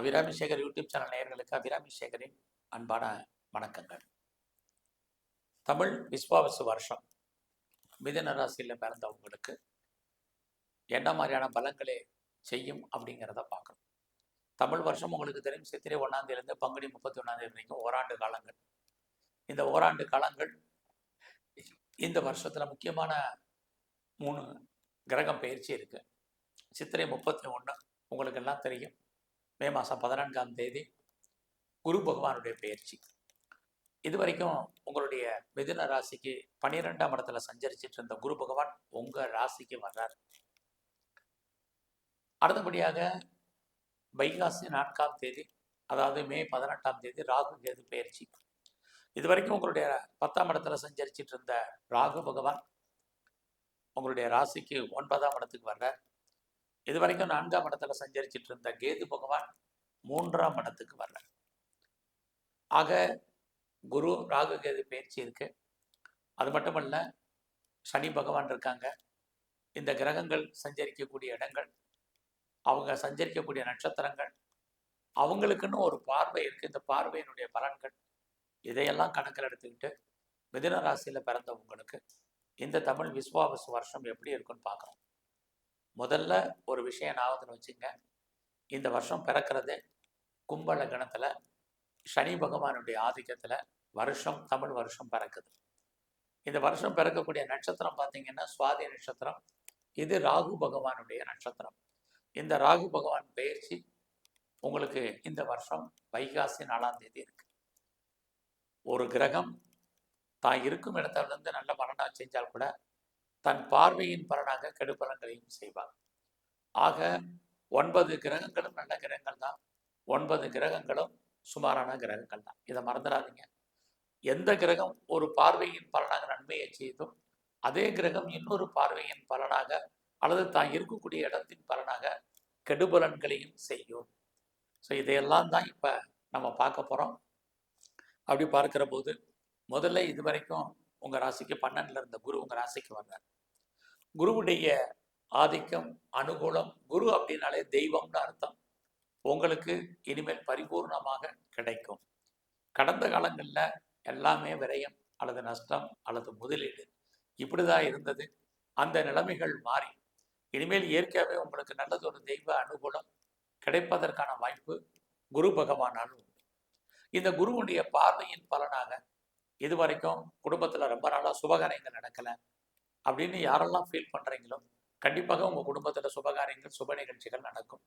Abirami Sekar YouTube channel நேயர்களுக்கு அபிராமி சேகரின் அன்பான வணக்கங்கள். தமிழ் விஸ்வாவசு வருஷம். மிதன ராசியில் பிறந்தவங்களுக்கு என்ன மாதிரியான பலங்களை செய்யும் அப்படிங்கிறத பார்க்கணும். தமிழ் வருஷம் உங்களுக்கு தெரியும் சித்திரை ஒன்றாந்தேதியிலேருந்து பங்குனி முப்பத்தி ஒன்றாந்தேதி வரைக்கும் ஓராண்டு காலங்கள். இந்த ஓராண்டு காலங்கள் இந்த வருஷத்தில் முக்கியமான மூணு கிரகம் பயிற்சி இருக்கு. சித்திரை முப்பத்தி ஒன்று உங்களுக்கு எல்லாம் தெரியும். மே மாதம் பதினான்காம் தேதி குரு பகவானுடைய பயிற்சி. இது வரைக்கும் உங்களுடைய மிதுன ராசிக்கு பன்னிரெண்டாம் இடத்துல சஞ்சரிச்சிட்டு இருந்த குரு பகவான் உங்க ராசிக்கு வர்றார். அடுத்தபடியாக வைகாசி நான்காம் தேதி அதாவது மே பதினெட்டாம் தேதி ராகு கேது பயிற்சி. இது வரைக்கும் உங்களுடைய பத்தாம் இடத்துல சஞ்சரிச்சிட்டு இருந்த ராகு பகவான் உங்களுடைய ராசிக்கு ஒன்பதாம் இடத்துக்கு வர்றார். இது வரைக்கும் நான்காம் இடத்துல சஞ்சரிச்சிட்டு இருந்த கேது பகவான் மூன்றாம் இடத்துக்கு வர்றார். ஆக குரு ராகு கேது பயிற்சி இருக்கு. அது மட்டுமல்ல சனி பகவான் இருக்காங்க. இந்த கிரகங்கள் சஞ்சரிக்கக்கூடிய இடங்கள் அவங்க சஞ்சரிக்கக்கூடிய நட்சத்திரங்கள் அவங்களுக்குன்னு ஒரு பார்வை இருக்கு. இந்த பார்வையினுடைய பலன்கள் இதையெல்லாம் கணக்கில் எடுத்துக்கிட்டு மிதுன ராசியில் பிறந்தவங்களுக்கு இந்த தமிழ் விஸ்வாவசு வருஷம் எப்படி இருக்குன்னு பார்க்குறோம் முதல்ல ஒரு விஷயம் ஞாபகத்தில் வச்சுங்க. இந்த வருஷம் பிறக்கிறது கும்ப லக்னத்தில் சனி பகவானுடைய ஆதிக்கத்தில் வருஷம் தமிழ் வருஷம் பிறக்குது. இந்த வருஷம் பிறக்கக்கூடிய நட்சத்திரம் பார்த்தீங்கன்னா சுவாதி நட்சத்திரம் இது ராகு பகவானுடைய நட்சத்திரம். இந்த ராகு பகவான் பயிற்சி உங்களுக்கு இந்த வருஷம் வைகாசி நாலாம் தேதி இருக்கு. ஒரு கிரகம் தான் இருக்கும் இடத்துல இருந்து நல்ல மரணம் செஞ்சால் கூட தன் பார்வையின் பலனாக கெடுபலன்களையும் செய்வார் ஆக ஒன்பது கிரகங்களும் நல்ல கிரகங்கள் தான் ஒன்பது கிரகங்களும் சுமாரான கிரகங்கள் தான் இதை மறந்துடாதீங்க. எந்த கிரகம் ஒரு பார்வையின் பலனாக நன்மையை செய்தும் அதே கிரகம் இன்னொரு பார்வையின் பலனாக அல்லது தான் இருக்கக்கூடிய இடத்தின் பலனாக கெடுபலன்களையும் செய்யும். ஸோ இதையெல்லாம் தான் இப்போ நம்ம பார்க்க போகிறோம் அப்படி பார்க்கிற போது முதல்ல இது வரைக்கும் உங்கள் ராசிக்கு பன்னெண்டில் இருந்த குரு உங்கள் ராசிக்கு வந்தார் குருவுடைய ஆதிக்கம் அனுகூலம் குரு அப்படின்னாலே தெய்வம்னு அர்த்தம். உங்களுக்கு இனிமேல் பரிபூர்ணமாக கிடைக்கும். கடந்த காலங்களில் எல்லாமே விரயம் அல்லது நஷ்டம் அல்லது முதலீடு. இப்படி தான் இருந்தது. அந்த நிலைமைகள் மாறி. இனிமேல் இயற்கையாகவே உங்களுக்கு நல்லது ஒரு தெய்வ அனுகூலம் கிடைப்பதற்கான வாய்ப்பு குரு பகவானால் உண்டு. இந்த குருவுடைய பார்வையின் பலனாக இது வரைக்கும் குடும்பத்தில் ரொம்ப நாளாக சுபகாரியங்கள் நடக்கலை அப்படின்னு யாரெல்லாம் ஃபீல் பண்ணுறீங்களோ கண்டிப்பாக உங்கள் குடும்பத்தில் சுபகாரியங்கள் சுப நிகழ்ச்சிகள் நடக்கும்.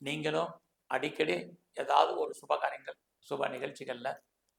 நீங்களும் அடிக்கடி ஏதாவது ஒரு சுபகாரியங்கள் சுப நிகழ்ச்சிகளில்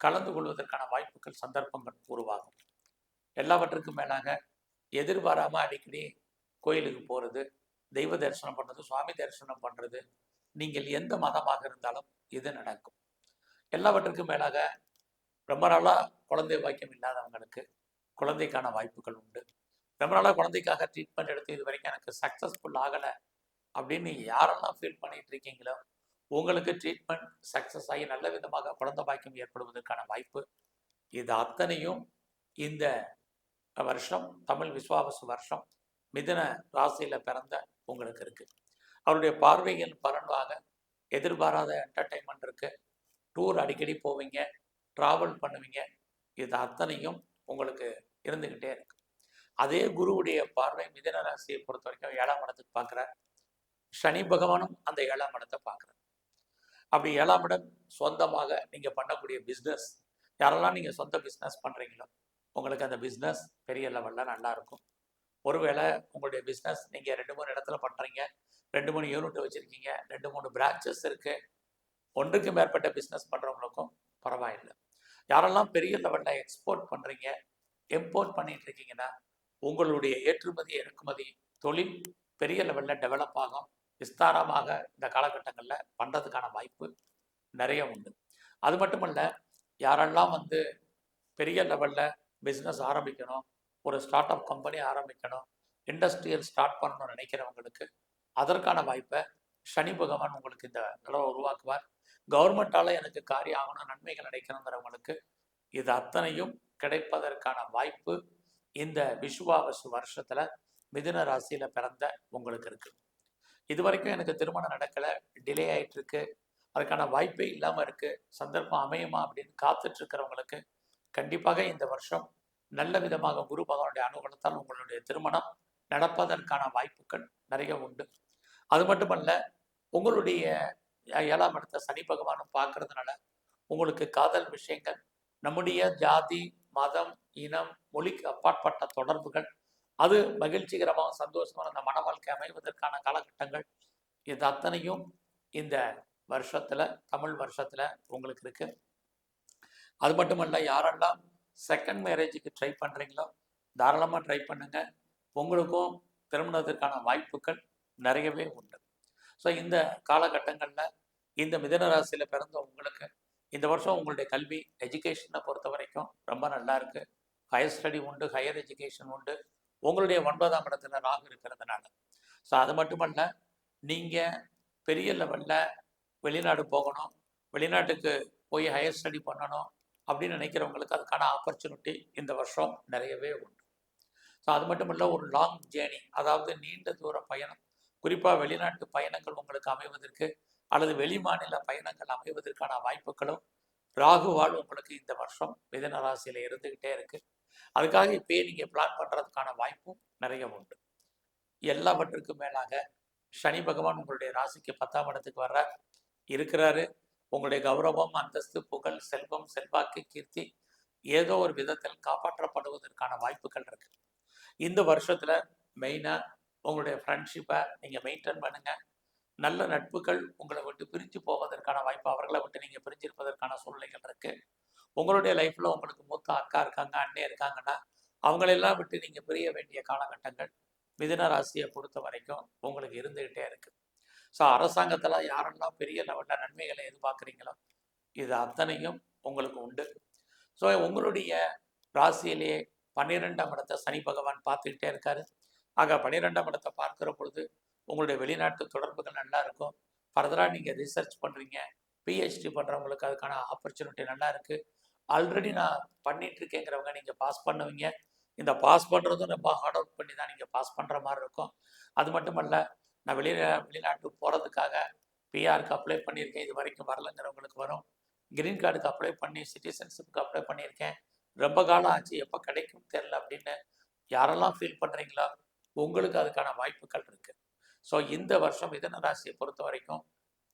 கலந்து கொள்வதற்கான வாய்ப்புகள் சந்தர்ப்பங்கள் உருவாகும். எல்லாவற்றுக்கும் மேலாக எதிர்பாராமல் அடிக்கடி கோயிலுக்கு போகிறது தெய்வ தரிசனம் பண்ணுறது சுவாமி தரிசனம் பண்ணுறது நீங்கள் எந்த மதமாக இருந்தாலும் இது நடக்கும். எல்லாவற்றுக்கும் மேலாக ரொம்ப நாளாக குழந்தை பாக்கியம் இல்லாதவங்களுக்கு குழந்தைக்கான வாய்ப்புகள் உண்டு. ரொம்ப நாளாக குழந்தைக்காக ட்ரீட்மெண்ட் எடுத்து இது வரைக்கும் எனக்கு சக்ஸஸ்ஃபுல் ஆகலை அப்படின்னு யாரெல்லாம் ஃபீல் பண்ணிட்டு இருக்கீங்களோ உங்களுக்கு ட்ரீட்மெண்ட் சக்ஸஸ் ஆகி நல்ல விதமாக குழந்தை பாக்கியம் ஏற்படுவதற்கான வாய்ப்பு இது அத்தனையும் இந்த வருஷம் தமிழ் விஸ்வாவசு வருஷம் மிதன ராசியில் பிறந்த உங்களுக்கு இருக்குது அவருடைய பார்வைகள் பலனாக எதிர்பாராத என்டர்டைன்மெண்ட் இருக்குது டூர் அடிக்கடி போவீங்க. ட்ராவல் பண்ணுவீங்க. இது அத்தனையும் உங்களுக்கு இருந்துக்கிட்டே இருக்கு. அதே குருவுடைய பார்வை மிதன ராசியை பொறுத்த வரைக்கும் ஏழாம் இடத்துக்கு பார்க்குறார். சனி பகவானும் அந்த ஏழாம் இடத்தை பார்க்குறார். அப்படி ஏழாம் இடம் சொந்தமாக நீங்கள் பண்ணக்கூடிய பிஸ்னஸ் யாரெல்லாம் நீங்கள் சொந்த பிஸ்னஸ் பண்ணுறீங்களோ உங்களுக்கு அந்த பிஸ்னஸ் பெரிய லெவலில் நல்லாயிருக்கும் ஒருவேளை உங்களுடைய பிஸ்னஸ் நீங்கள் ரெண்டு மூணு இடத்துல பண்ணுறீங்க ரெண்டு மூணு யூனிட் வச்சுருக்கீங்க ரெண்டு மூணு பிரான்ச்சஸ் இருக்குது ஒன்றுக்கு மேற்பட்ட பிஸ்னஸ் பண்ணுறவங்களுக்கும் பரவாயில்லை. யாரெல்லாம் பெரிய லெவலில் எக்ஸ்போர்ட் பண்ணுறீங்க இம்போர்ட் பண்ணிட்டு இருக்கீங்கன்னா உங்களுடைய ஏற்றுமதி இறக்குமதி தொழில் பெரிய லெவலில் டெவலப் ஆகும். விஸ்தாரமாக இந்த காலகட்டங்களில் பண்ணுறதுக்கான வாய்ப்பு நிறைய உண்டு. அது மட்டும் இல்லை யாரெல்லாம் வந்து பெரிய லெவலில் பிஸ்னஸ் ஆரம்பிக்கணும் ஒரு ஸ்டார்ட் அப் கம்பெனி ஆரம்பிக்கணும் இண்டஸ்ட்ரியல் ஸ்டார்ட் பண்ணணும்னு நினைக்கிறவங்களுக்கு அதற்கான வாய்ப்பை சனி பகவான் உங்களுக்கு இந்த நிலவை உருவாக்குவார். கவர்மெண்டால் எனக்கு காரியம் ஆகணும் நன்மைகள் அடைக்கணுங்கிறவங்களுக்கு இது அத்தனையும் கிடைப்பதற்கான வாய்ப்பு இந்த விஸ்வாவசு வருஷத்துல மிதுன ராசியில பிறந்த உங்களுக்கு இருக்கு. இது வரைக்கும் எனக்கு திருமணம் நடக்கல டிலே ஆயிட்டு இருக்கு அதுக்கான வாய்ப்பே இல்லாமல் இருக்குது சந்தர்ப்பம் அமையுமா அப்படின்னு காத்துட்டு இருக்கிறவங்களுக்கு கண்டிப்பாக இந்த வருஷம் நல்ல விதமாக குரு பகவானுடைய அனுகூலத்தால் உங்களுடைய திருமணம் நடப்பதற்கான வாய்ப்புகள் நிறைய உண்டு. அது மட்டுமல்ல உங்களுடைய ஏழாம் இடத்த சனி பகவானும் பார்க்கறதுனால உங்களுக்கு காதல் விஷயங்கள் நம்முடைய ஜாதி மதம் இனம் மொழிக்கு அப்பாற்பட்ட தொடர்புகள் அது மகிழ்ச்சிகரமாக சந்தோஷமான அந்த மன வாழ்க்கை அமைவதற்கான காலகட்டங்கள் இது அத்தனையும் இந்த வருஷத்துல தமிழ் வருஷத்துல உங்களுக்கு இருக்கு. அது மட்டுமல்ல யாரெல்லாம் செகண்ட் மேரேஜுக்கு ட்ரை பண்றீங்களோ தாராளமாக ட்ரை பண்ணுங்க. உங்களுக்கும் திருமணத்திற்கான வாய்ப்புகள் நிறையவே உண்டு. ஸோ இந்த காலகட்டங்களில் இந்த மிதன ராசியில் பிறந்த உங்களுக்கு இந்த வருஷம் உங்களுடைய கல்வி எஜுகேஷனை பொறுத்த வரைக்கும் ரொம்ப நல்லா இருக்குது ஹையர் ஸ்டடி உண்டு ஹையர் எஜுகேஷன் உண்டு. உங்களுடைய ஒன்பதாம் இடத்துல ராகு இருக்கிறதுனால. ஸோ அது மட்டுமல்ல நீங்கள் பெரிய லெவலில் வெளிநாடு போகணும் வெளிநாட்டுக்கு போய் ஹையர் ஸ்டடி பண்ணணும் அப்படின்னு நினைக்கிறவங்களுக்கு அதுக்கான ஆப்பர்ச்சுனிட்டி இந்த வருஷம் நிறையவே உண்டு. ஸோ அது மட்டும் இல்லை ஒரு லாங் ஜேர்னி அதாவது நீண்ட தூர பயணம் குறிப்பாக வெளிநாட்டு பயணங்கள் உங்களுக்கு அமைவதற்கு அல்லது வெளி மாநில பயணங்கள் அமைவதற்கான வாய்ப்புகளும் ராகுவால் உங்களுக்கு இந்த வருஷம் மிதன ராசியில் இருந்துக்கிட்டே இருக்கு. அதுக்காக இப்பயே நீங்கள் பிளான் பண்ணுறதுக்கான வாய்ப்பும் நிறைய உண்டு. எல்லாவற்றுக்கும் மேலாக சனி பகவான் உங்களுடைய ராசிக்கு பத்தாம் இடத்துக்கு வர்ற இருக்கிறாரு. உங்களுடைய கௌரவம் அந்தஸ்து புகழ் செல்வம் செல்வாக்கு கீர்த்தி ஏதோ ஒரு விதத்தில் காப்பாற்றப்படுவதற்கான வாய்ப்புகள் இருக்கு. இந்த வருஷத்துல மெயினாக உங்களுடைய ஃப்ரெண்ட்ஷிப்பை நீங்கள் மெயின்டைன் பண்ணுங்கள் நல்ல நட்புகள் உங்களை விட்டு பிரிஞ்சு போவதற்கான வாய்ப்பு அவர்களை விட்டு நீங்கள் பிரிஞ்சிருப்பதற்கான சூழ்நிலைகள் இருக்குது உங்களுடைய லைஃப்பில் உங்களுக்கு மூத்த அக்கா இருக்காங்க அண்ணே இருக்காங்கன்னா அவங்களெல்லாம் விட்டு நீங்கள் பிரிய வேண்டிய காலகட்டங்கள் மிதுன ராசியை பொறுத்த வரைக்கும் உங்களுக்கு இருந்துக்கிட்டே இருக்குது ஸோ அரசாங்கத்தில் யாரெல்லாம் பெரிய லெவலில் நன்மைகளை எதிர்பார்க்குறீங்களோ இது அத்தனையும் உங்களுக்கு உண்டு. ஸோ உங்களுடைய ராசியிலேயே பன்னிரெண்டாம் இடத்தை சனி பகவான் பார்த்துக்கிட்டே இருக்காரு. ஆக பன்னிரெண்டாம் இடத்தை பார்க்கிற பொழுது உங்களுடைய வெளிநாட்டு தொடர்புகள் நல்லா இருக்கும். ஃபர்தராக நீங்கள் ரிசர்ச் பண்ணுறீங்க பிஹெச்டி பண்ணுறவங்களுக்கு அதுக்கான ஆப்பர்ச்சுனிட்டி நல்லா இருக்குது ஆல்ரெடி நான் பண்ணிட்டு இருக்கேங்கிறவங்க நீங்கள் பாஸ் பண்ணுவீங்க. இந்த பாஸ் பண்ணுறதும் ரொம்ப ஹார்ட் ஒர்க் பண்ணி தான் நீங்கள் பாஸ் பண்ணுற மாதிரி இருக்கும். அது மட்டுமல்ல நான் வெளியில வெளிநாட்டுக்கு போகிறதுக்காக பிஆருக்கு அப்ளை பண்ணியிருக்கேன். இது வரைக்கும் வரலங்கிறவங்களுக்கு வரும். கிரீன் கார்டுக்கு அப்ளை பண்ணி சிட்டிசன்ஷிப்புக்கு அப்ளை பண்ணியிருக்கேன். ரொம்ப காலம் ஆச்சு. எப்போ கிடைக்கும் தெரில அப்படின்னு யாரெல்லாம் ஃபீல் பண்ணுறீங்களோ உங்களுக்கு அதுக்கான வாய்ப்புகள் இருக்குது ஸோ இந்த வருஷம் மிதன ராசியை பொறுத்த வரைக்கும்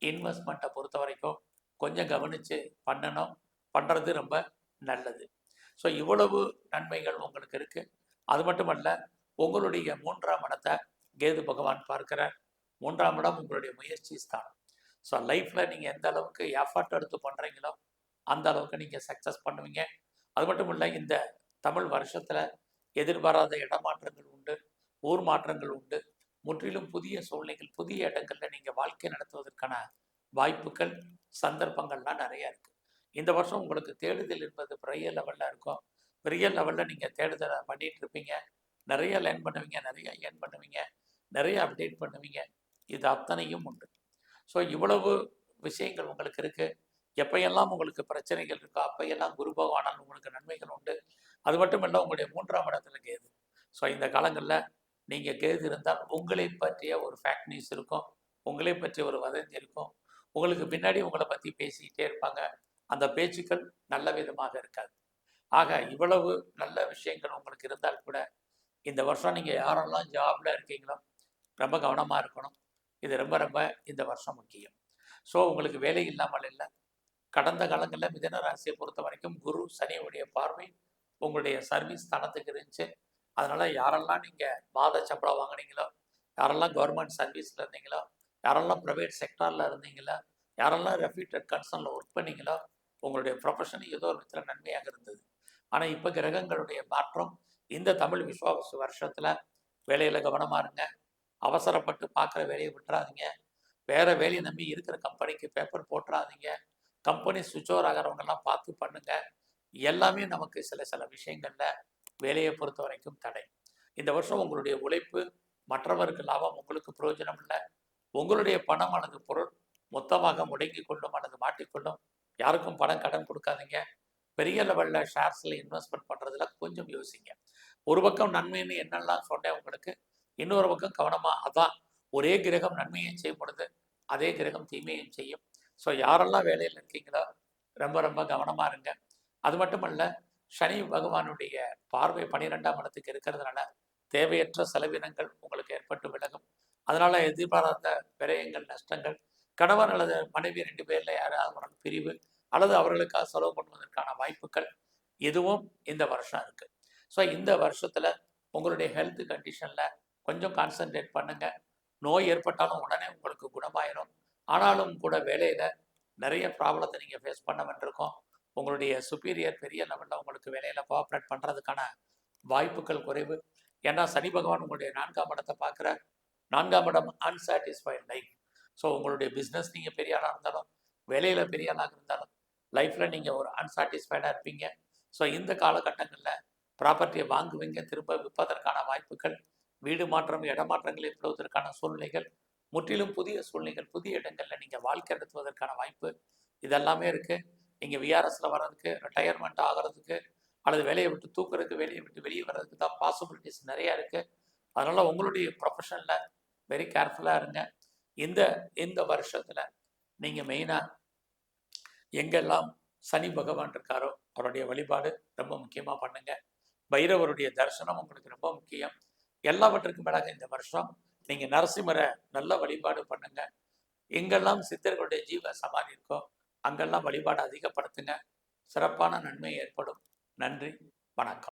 இன்வெஸ்ட்மெண்ட்டை பொறுத்த வரைக்கும் கொஞ்சம் கவனித்து பண்ணணும். பண்ணுறது ரொம்ப நல்லது. ஸோ இவ்வளவு நன்மைகள் உங்களுக்கு இருக்குது அது மட்டுமல்ல உங்களுடைய மூன்றாம் இடத்தை கேது பகவான் பார்க்கிறார். மூன்றாம் இடம் உங்களுடைய முயற்சி ஸ்தானம். ஸோ லைஃப்பில் நீங்கள் எந்த அளவுக்கு எஃபர்ட் எடுத்து பண்ணுறீங்களோ அந்த அளவுக்கு நீங்கள் சக்ஸஸ் பண்ணுவீங்க. அது மட்டும் இல்லை இந்த தமிழ் வருஷத்தில் எதிர்பாராத இடமாற்றங்கள் ஊர் மாற்றங்கள் உண்டு. முற்றிலும் புதிய சூழ்நிலைகள் புதிய இடங்களில் நீங்கள் வாழ்க்கை நடத்துவதற்கான வாய்ப்புகள் சந்தர்ப்பங்கள்லாம் நிறைய இருக்குது இந்த வருஷம் உங்களுக்கு தேடுதல் என்பது பெரிய லெவலில் இருக்கும். பெரிய லெவலில் நீங்கள் தேடுதலை பண்ணிட்டு இருப்பீங்க. நிறைய லேர்ன் பண்ணுவீங்க நிறைய ஏர்ன் பண்ணுவீங்க நிறைய அப்டேட் பண்ணுவீங்க. இது அத்தனையும் உண்டு. ஸோ இவ்வளவு விஷயங்கள் உங்களுக்கு இருக்குது எப்பையெல்லாம் உங்களுக்கு பிரச்சனைகள் இருக்கோ அப்பையெல்லாம் குரு பகவானால் உங்களுக்கு நன்மைகள் உண்டு. அது மட்டும் இல்லை உங்களுடைய மூன்றாம் இடத்துல கேது ஸோ இந்த காலங்களில் நீங்கள் கேது இருந்தால் உங்களை பற்றிய ஒரு ஃபேக்ட் நியூஸ் இருக்கும். உங்களை பற்றிய ஒரு வதந்தி இருக்கும். உங்களுக்கு பின்னாடி உங்களை பற்றி பேசிக்கிட்டே இருப்பாங்க. அந்த பேச்சுக்கள் நல்ல விதமாக இருக்காது. ஆக இவ்வளவு நல்ல விஷயங்கள் உங்களுக்கு இருந்தால் கூட இந்த வருஷம் நீங்கள் யாரெல்லாம் ஜாபில் இருக்கீங்களோ ரொம்ப கவனமாக இருக்கணும். இது ரொம்ப ரொம்ப இந்த வருஷம் முக்கியம். ஸோ உங்களுக்கு வேலை இல்லாமல் இல்லை. கடந்த காலங்களில் மிதன ராசியை பொறுத்த வரைக்கும் குரு சனியுடைய பார்வை உங்களுடைய சர்வீஸ் தனத்துக்கு இருந்துச்சு. அதனால யாரெல்லாம் நீங்கள் மாத சம்பளம் வாங்குனீங்களோ யாரெல்லாம் கவர்மெண்ட் சர்வீஸில் இருந்தீங்களோ யாரெல்லாம் ப்ரைவேட் செக்டாரில் இருந்தீங்களோ யாரெல்லாம் ரெஃப்யூட்டட் கன்சர்னில் ஒர்க் பண்ணீங்களோ உங்களுடைய ப்ரொஃபஷன் ஏதோ ஒரு விதத்தில் நன்மையாக இருந்தது. ஆனால் இப்போ கிரகங்களுடைய மாற்றம் இந்த தமிழ் விஸ்வாச வருஷத்தில் வேலையில் கவனமாக இருங்க. அவசரப்பட்டு பார்க்குற வேலையை விட்டுறாதீங்க. வேறு வேலையை நம்பி இருக்கிற கம்பெனிக்கு பேப்பர் போட்டுறாதீங்க. கம்பெனி சுவிட்ச் ஓவர் ஆகிறவங்கெல்லாம் பார்த்து பண்ணுங்கள் எல்லாமே நமக்கு சில சில விஷயங்களில் வேலையை பொறுத்த வரைக்கும் தடை. இந்த வருஷம் உங்களுடைய உழைப்பு மற்றவருக்கு லாபம் உங்களுக்கு பிரயோஜனம் இல்லை. உங்களுடைய பணம் அல்லது பொருள் மொத்தமாக முடங்கி கொள்ளும் அல்லது மாட்டிக்கொள்ளும் யாருக்கும் பணம் கடன் கொடுக்காதீங்க. பெரிய லெவலில் ஷேர்ஸில் இன்வெஸ்ட்மெண்ட் பண்ணுறதுல கொஞ்சம் யோசிங்க. ஒரு பக்கம் நன்மைன்னு என்னெல்லாம் சொன்னேன் உங்களுக்கு. இன்னொரு பக்கம் கவனமாக அதான் ஒரே கிரகம் நன்மையும் செய்யும் பொழுது அதே கிரகம் தீமையும் செய்யும். ஸோ யாரெல்லாம் வேலையில் இருக்கீங்களோ ரொம்ப ரொம்ப கவனமாக இருங்க. அது மட்டுமல்ல சனி பகவானுடைய பார்வை பனிரெண்டாம் இடத்துக்கு இருக்கிறதுனால தேவையற்ற செலவினங்கள் உங்களுக்கு ஏற்பட்டு விலகும். அதனால எதிர்பாராத விரயங்கள் நஷ்டங்கள் கணவன் அல்லது மனைவி ரெண்டு பேர்ல யாராவது பிரிவு அல்லது அவர்களுக்காக செலவு பண்ணுவதற்கான வாய்ப்புகள் இதுவும் இந்த வருஷம் இருக்கு. ஸோ இந்த வருஷத்துல உங்களுடைய ஹெல்த் கண்டிஷன்ல கொஞ்சம் கான்சென்ட்ரேட் பண்ணுங்க. நோய் ஏற்பட்டாலும் உடனே உங்களுக்கு குணமாயிரும். ஆனாலும் கூட வேலையில நிறைய ப்ராப்ளத்தை நீங்க ஃபேஸ் பண்ண வேண்டியிருக்கும் உங்களுடைய சுப்பீரியர் பெரிய லெவலில் உங்களுக்கு வேலையில் கோஆப்ரேட் பண்ணுறதுக்கான வாய்ப்புகள் குறைவு. ஏன்னா சனி பகவான் உங்களுடைய நான்காம் இடத்தை பார்க்குற நான்காம் இடம் அன்சாட்டிஸ்ஃபைட் லைஃப் ஸோ உங்களுடைய பிஸ்னஸ் நீங்கள் பெரிய ஆளாக இருந்தாலும் வேலையில் பெரிய ஆளாக இருந்தாலும் லைஃப்பில் நீங்கள் ஒரு அன்சாட்டிஸ்ஃபைடாக இருப்பீங்க. ஸோ இந்த காலகட்டங்களில் ப்ராப்பர்ட்டியை வாங்குவீங்க திரும்ப விற்பதற்கான வாய்ப்புகள் வீடு மாற்றம் இடமாற்றங்கள் ஏற்படுவதற்கான சூழ்நிலைகள் முற்றிலும் புதிய சூழ்நிலைகள் புதிய இடங்களில் நீங்கள் வாழ்க்கை நடத்துவதற்கான வாய்ப்பு இதெல்லாமே இருக்குது நீங்கள் விஆர்எஸில் வர்றதுக்கு ரிட்டையர்மெண்ட் ஆகிறதுக்கு அல்லது வேலையை விட்டு தூக்குறதுக்கு வேலையை விட்டு வெளியே வர்றதுக்கு தான் பாசிபிலிட்டிஸ் நிறையா இருக்குது அதனால் உங்களுடைய ப்ரொஃபஷனில் வெரி கேர்ஃபுல்லாக இருங்க. இந்த இந்த வருஷத்தில் நீங்கள் மெயினாக எங்கெல்லாம் சனி பகவான் இருக்காரோ அவருடைய வழிபாடு ரொம்ப முக்கியமாக பண்ணுங்க. பைரவருடைய தரிசனம் உங்களுக்கு ரொம்ப முக்கியம். எல்லாவற்றுக்கும் மேலாக இந்த வருஷம் நீங்கள் நரசிம்மரை நல்ல வழிபாடு பண்ணுங்க. எங்கெல்லாம் சித்தர்களுடைய ஜீவ சமாதி இருக்கோ அங்கெல்லாம் வழிபாடு அதிகப்படுத்துங்க சிறப்பான நன்மை ஏற்படும். நன்றி. வணக்கம்.